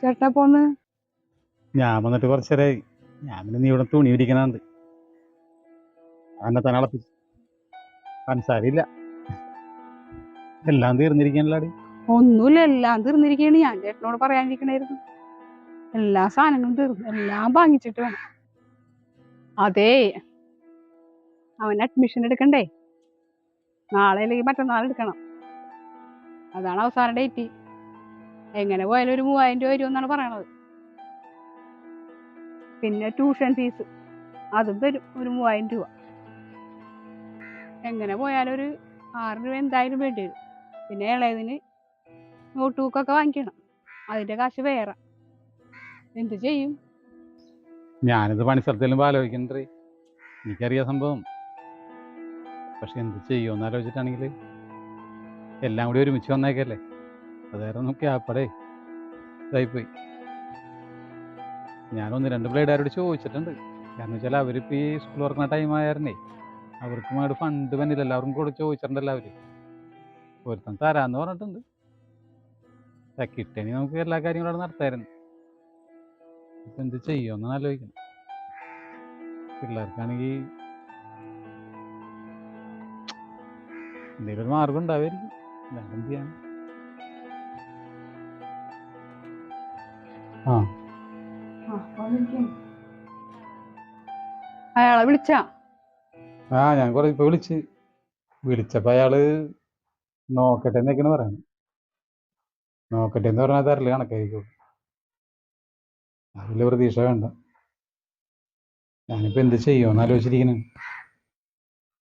ചേട്ടാ പോന്ന്. ഞാൻ വന്നിട്ട് കുറച്ചേരായി. ഞാൻ പിന്നെ നീ ഇവിടെ തുണി വിരിക്കണുണ്ട്. അന്നെ തന്നെ അളപ്പിച്ചു പഞ്ചസാരയില്ല എല്ലാം തീർന്നിരിക്കാനല്ലാടി ഒന്നുമില്ല എല്ലാം തീർന്നിരിക്കുകയാണ് ഞാൻ ചേട്ടനോട് പറയാനിരിക്കണായിരുന്നു. എല്ലാ സാധനങ്ങളും തീർന്നു. എല്ലാം വാങ്ങിച്ചിട്ട് വേണം. അതേ അവൻ അഡ്മിഷൻ എടുക്കണ്ടേ? നാളെ അല്ലെങ്കിൽ മറ്റന്നാൾ എടുക്കണം. അതാണ് അവസാന ഡേറ്റ് എങ്ങനെ പോയാലും ഒരു മൂവായിരം രൂപ വരുമെന്നാണ് പറയണത്. പിന്നെ ട്യൂഷൻ ഫീസ് അതും വരും ഒരു മൂവായിരം രൂപ. എങ്ങനെ പോയാലും ഒരു ആറ് രൂപ എന്തായാലും വേണ്ടി വരും. പിന്നെ ഇളയതിന് നോട്ട് ബുക്കൊക്കെ വാങ്ങിക്കണം. അതിന്റെ കാശ് വേറെ. എന്ത് ചെയ്യും? ഞാനിത് പണിസ്ഥലത്തിലും ആലോചിക്കണ്ടേ എനിക്കറിയാം സംഭവം. പക്ഷെ എന്ത് ചെയ്യുമെന്ന് ആലോചിച്ചിട്ടാണെങ്കിൽ എല്ലാം കൂടി ഒരുമിച്ച് വന്നേക്കല്ലേ? അതായിരുന്നു ക്യാപ്പടേ ഇതായിപ്പോയി. ഞാനൊന്ന് രണ്ട് പിള്ളേരാരോട് ചോദിച്ചിട്ടുണ്ട്. കാരണം വെച്ചാൽ അവരിപ്പോൾ ഈ സ്കൂൾ തുറക്കുന്ന ടൈം ആയിരുന്നേ അവർക്കും അവിടെ ഫണ്ട് വന്നില്ല. എല്ലാവർക്കും കൂടെ ചോദിച്ചിട്ടുണ്ടല്ലോ അവർ ഒരുത്തൻ തരാമെന്ന് പറഞ്ഞിട്ടുണ്ട്. കിട്ടണി നമുക്ക് എല്ലാ കാര്യങ്ങളും അവിടെ നടത്തായിരുന്നു. ഇപ്പം എന്ത് ചെയ്യുമെന്നാണ് ആലോചിക്കണം. പിള്ളേർക്കാണെങ്കിൽ എന്തെങ്കിലും ഒരു മാർഗം ഉണ്ടാവുമായിരിക്കും. എന്ത് ചെയ്യാൻ അയാളെ വിളിച്ച? ആ ഞാൻ കുറെ ഇപ്പൊ വിളിച്ച്. വിളിച്ചപ്പോ അയാൾ നോക്കട്ടെ എന്നൊക്കെയാണ് പറയുന്നത്. നോക്കട്ടെ എന്ന് പറഞ്ഞാൽ തരൽ കണക്കായിരിക്കും. അതിൽ പ്രതീക്ഷ വേണ്ട. ഞാനിപ്പോ എന്ത് ചെയ്യുമെന്ന് ആലോചിച്ചിരിക്കണേ.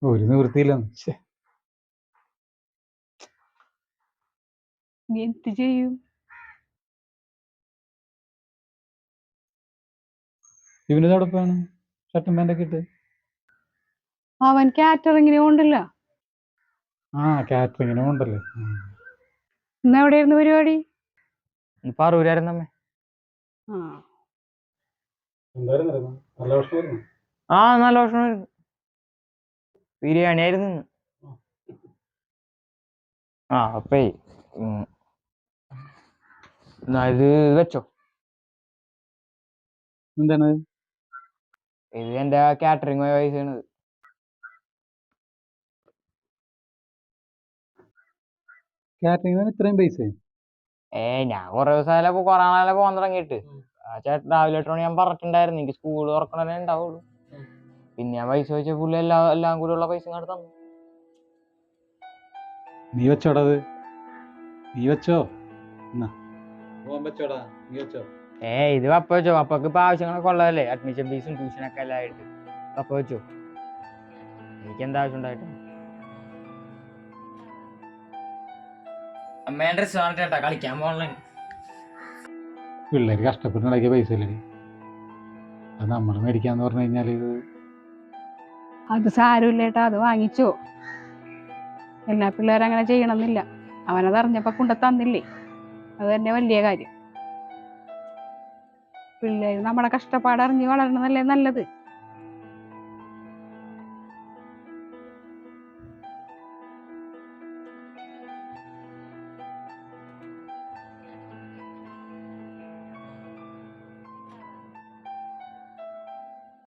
ഒരു നിവൃത്തിയില്ല. ശ്ശെ. നീ എന്ത് ചെയ്യും? ഇവന് എവിടെപ്പാണ് ഷർട്ടും പാന്റൊക്കെ ഇട്ട്? അവൻ കാറ്ററിങ്ങിന് ഉണ്ടല്ല ആ കാറ്ററിങ്ങിനും ഉണ്ടല്ലേ ഉം. ഇന്ന് എവിടെയായിരുന്നു പരിപാടി? ഇപ്പൊ അറിവിലായിരുന്നു അമ്മേ. ആ? നല്ല ഭക്ഷണമായിരുന്നു? ആ നല്ല ഭക്ഷണമായിരുന്നു. ബിരിയാണി ആയിരുന്നു ആ. അപ്പേ. എന്നാ ഇത് വെച്ചോ. എന്താണ്? ഇത് എന്റെ കാറ്ററിംഗ് പോയ പൈസയാണ്. കാറ്ററിങ്ങിന് ഇത്രയും പൈസ ഏ ഞാൻ കൊറേ ദിവസമായാലും ഇപ്പൊ കൊറേ നാളെ പോകാൻ തുടങ്ങിയിട്ട്. ആ ചേട്ടൻ രാവിലെ എട്ട് മണി ഞാൻ പറഞ്ഞിട്ടുണ്ടായിരുന്നു. എനിക്ക് സ്കൂൾ തുറക്കണേ ഉണ്ടാവുള്ളൂ. പിന്നെ ഞാൻ പൈസ വെച്ച പുള്ളി എല്ലാ എല്ലാം കൂടി ഉള്ള പൈസ ഇങ്ങോട്ട് തന്നു. നീ വെച്ചോടാ നീ വെച്ചോ. എന്നാ. വെച്ചോടാ. നീ വെച്ചോ. ഏ ഇത് പപ്പ വെച്ചോ. പപ്പക്ക് ഇപ്പൊ ആവശ്യങ്ങളൊക്കെ ഉള്ളതല്ലേ? അഡ്മിഷൻ ഫീസും ട്യൂഷനൊക്കെ എല്ലാം ആയിട്ട്. പപ്പ വെച്ചോ. എനിക്ക് എന്താ ആവശ്യം ഉണ്ടായിട്ട്? അമ്മേന്റെ ഡ്രസ് ചേട്ടാ കളിക്കാൻ പോകണേ പിള്ളേര് കഷ്ടപ്പെട്ടുണ്ടാക്കിയ പൈസ അല്ലേ? അത് നമ്മൾ മേടിക്കാന്ന് പറഞ്ഞു കഴിഞ്ഞാൽ ഇത് അത് സാരമില്ല ഏട്ടാ. അത് വാങ്ങിച്ചോ. എല്ലാ പിള്ളേരും അങ്ങനെ ചെയ്യണമെന്നില്ല. അവനത് അറിഞ്ഞപ്പോ കൊണ്ട തന്നില്ലേ? അത് തന്നെ വലിയ കാര്യം. പിള്ളേര് നമ്മുടെ കഷ്ടപ്പാട് അറിഞ്ഞ് വളരണതല്ലേ നല്ലത്?